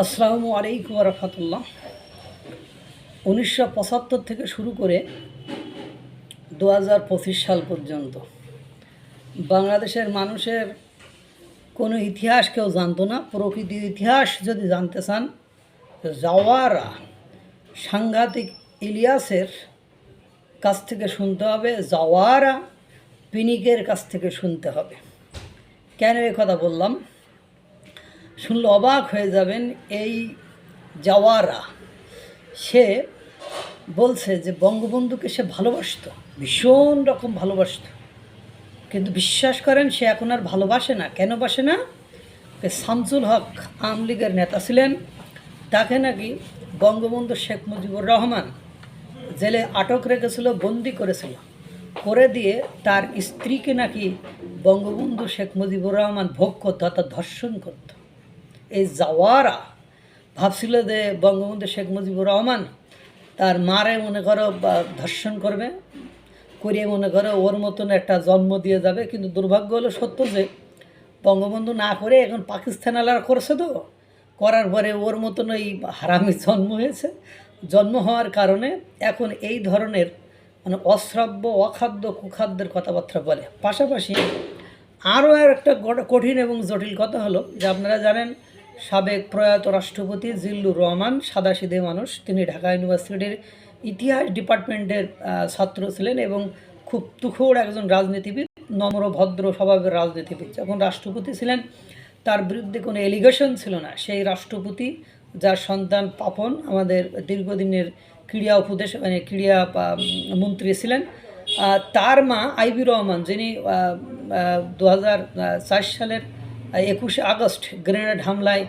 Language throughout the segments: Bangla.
আসসালামু আলাইকুম রহমতুল্লাহ। উনিশশো পঁচাত্তর থেকে শুরু করে দু হাজার পঁচিশ সাল পর্যন্ত বাংলাদেশের মানুষের কোনো ইতিহাস কেউ জানতো না। প্রকৃতির ইতিহাস যদি জানতে চান, জাওয়ারা সাংঘাতিক ইলিয়াসের কাছ থেকে শুনতে হবে, জাওয়ারা পিনিকের কাছ থেকে শুনতে হবে। কেন এ কথা বললাম? শুনলে অবাক হয়ে যাবেন, এই জাওয়ারা, সে বলছে যে বঙ্গবন্ধুকে সে ভালোবাসতো, ভীষণ রকম ভালোবাসতো। কিন্তু বিশ্বাস করেন, সে এখন আর ভালোবাসে না। কেন বাসে না? শামসুল হক আওয়ামী লীগের নেতা ছিলেন, তাকে নাকি বঙ্গবন্ধু শেখ মুজিবুর রহমান জেলে আটক রেখেছিল, বন্দি করেছিল। করে দিয়ে তার স্ত্রীকে নাকি বঙ্গবন্ধু শেখ মুজিবুর রহমান ভোগ করতো, অর্থাৎ ধর্ষণ করত। এই জাওয়ারা ভাবছিল যে বঙ্গবন্ধু শেখ মুজিবুর রহমান তার মারে মনে করো ধর্ষণ করবে, করিয়ে মনে করো ওর মতন একটা জন্ম দিয়ে যাবে। কিন্তু দুর্ভাগ্য হলো সত্য যে বঙ্গবন্ধু না করে এখন পাকিস্তান আলারা করছে তো। করার পরে ওর মতন ওই হারামি জন্ম হয়েছে। জন্ম হওয়ার কারণে এখন এই ধরনের মানে অশ্রাব্য, অখাদ্য, কুখাদ্যের কথাবার্তা বলে। পাশাপাশি আরও একটা কঠিন এবং জটিল কথা হলো যে আপনারা জানেন সাবেক প্রয়াত রাষ্ট্রপতি জিল্লুর রহমান, সাদাসিধে মানুষ। তিনি ঢাকা ইউনিভার্সিটির ইতিহাস ডিপার্টমেন্টের ছাত্র ছিলেন এবং খুব তুখোড় একজন রাজনীতিবিদ, নম্র, ভদ্র স্বভাবের রাজনীতিবিদ। যখন রাষ্ট্রপতি ছিলেন, তার বিরুদ্ধে কোনো এলিগেশন ছিল না। সেই রাষ্ট্রপতি, যার সন্তান পাপন, আমাদের দীর্ঘদিনের ক্রীড়া উপদেশ মানে ক্রীড়া মন্ত্রী ছিলেন। তার মা আইবি রহমান, যিনি দু সালের একুশে আগস্ট গ্রেনেড হামলায়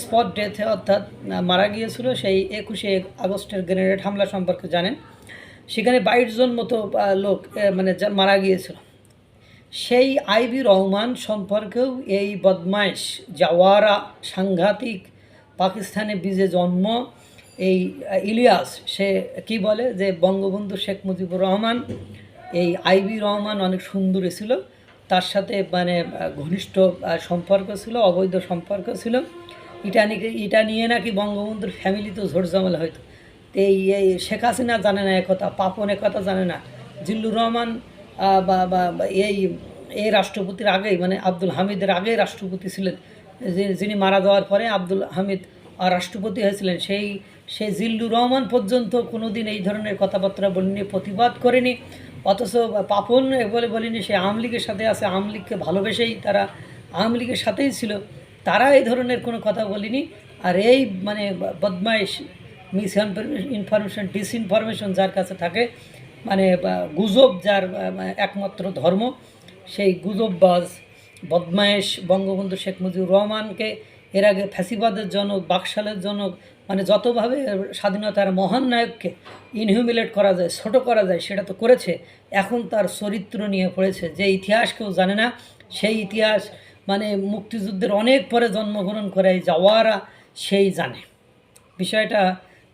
স্পট ডেথে অর্থাৎ মারা গিয়েছিল সেই একুশে আগস্টের গ্রেনেড হামলা সম্পর্কে জানেন। সেখানে বাইশ জন মতো লোক মানে মারা গিয়েছিল। সেই আইবি রহমান সম্পর্কেও এই বদমাইশ জাওয়ারা সাংঘাতিক পাকিস্তানে বীজে জন্ম, এই ইলিয়াস, সে কি বলে যে বঙ্গবন্ধু শেখ মুজিবুর রহমান, এই আইবি রহমান অনেক সুন্দরী ছিল। তার সাথে মানে ঘনিষ্ঠ সম্পর্ক ছিল, অবৈধ সম্পর্ক ছিল। এটা নাকি এটা নিয়ে নাকি বঙ্গবন্ধুর ফ্যামিলিতেও ঝোট ঝামেলা হয়তো তো এই শেখ হাসিনা জানে না একথা পাপন একথা জানে না। জিল্লুর রহমান বা এই এই রাষ্ট্রপতির আগেই মানে আব্দুল হামিদের আগেই রাষ্ট্রপতি ছিলেন। যিনি মারা যাওয়ার পরে আব্দুল হামিদ রাষ্ট্রপতি হয়েছিলেন, সেই সেই জিল্লুর রহমান পর্যন্ত কোনো দিন এই ধরনের কথাবার্তা বলেনি, প্রতিবাদ করেনি। অথচ পাপন বলে বলিনি, সে আওয়ামী লীগের সাথে আছে, আওয়ামী লীগকে ভালোবেসেই তারা আওয়ামী লীগের সাথেই ছিল। তারা এই ধরনের কোনো কথা বলিনি। আর এই মানে বদমাইশ মিস ইনফরমেশন ডিসইনফরমেশন যার কাছে থাকে মানে গুজব যার একমাত্র ধর্ম, সেই গুজববাজ বদমায়েশ বঙ্গবন্ধু শেখ মুজিবুর রহমানকে এর আগে ফ্যাসিবাদের জনক, বাকশালের জনক মানে যতভাবে স্বাধীনতার মহান নায়ককে ইনহিউমিলেট করা যায়, ছোট করা যায়, সেটা তো করেছে, এখন তার চরিত্র নিয়ে পড়েছে। যে ইতিহাস কেউ জানে না, সেই ইতিহাস মানে মুক্তিযুদ্ধের অনেক পরে জন্মগ্রহণ করে এই জাওয়ারা, সেই জানে। বিষয়টা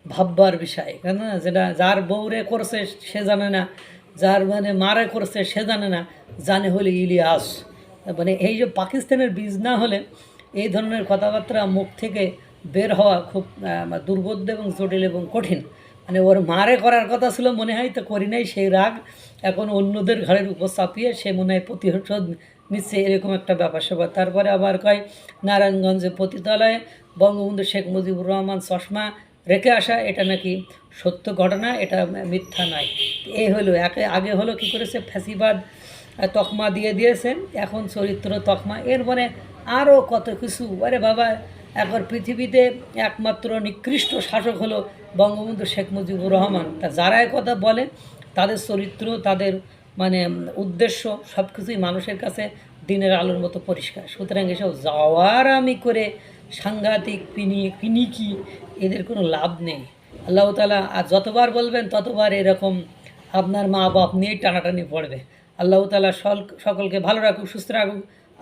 ভাববার বিষয়, কেন যেটা যার বউরে করছে সে জানে না, যার মানে মারে করছে সে জানে না, জানে হলে ইলিয়াস। মানে এই যে পাকিস্তানের বীজ না হলে এই ধরনের কথাবার্তা মুখ থেকে বের হওয়া খুব দুর্বোধ্য এবং জটিল এবং কঠিন। মানে ওর মারে করার কথা ছিল মনে হয়, তো করি নাই সেই রাগ। এখন অন্যদের ঘরের উপর চাপিয়ে সে মনে হয় প্রতিশোধ নিচ্ছে এরকম একটা ব্যাপার স্যাপার। তারপরে আবার কয়, নারায়ণগঞ্জে পতিতালয়ে বঙ্গবন্ধু শেখ মুজিবুর রহমান চশমা রেখে আসা, এটা নাকি সত্য ঘটনা, এটা মিথ্যা নয়। এই হলো, একে আগে হলো কি করেছে, ফ্যাসিবাদ তকমা দিয়ে দিয়েছেন এখন চরিত্র তকমা। এরপরে আরও কত কিছু। আরে বাবা, এখন পৃথিবীতে একমাত্র নিকৃষ্ট শাসক হলো বঙ্গবন্ধু শেখ মুজিবুর রহমান। তা যারা কথা বলে, তাদের চরিত্র, তাদের মানে উদ্দেশ্য সব কিছুই মানুষের কাছে দিনের আলোর মতো পরিষ্কার। সুতরাং এসব যাওয়ার আমি করে সাংঘাতিক পিনি, পিনিকি এদের কোনো লাভ নেই। আল্লাহ তালা আর যতবার বলবেন, ততবার এরকম আপনার মা বাপ নিয়েই টানাটানি পড়বে। আল্লাহ তালা সকলকে ভালো রাখুক, সুস্থ রাখুক।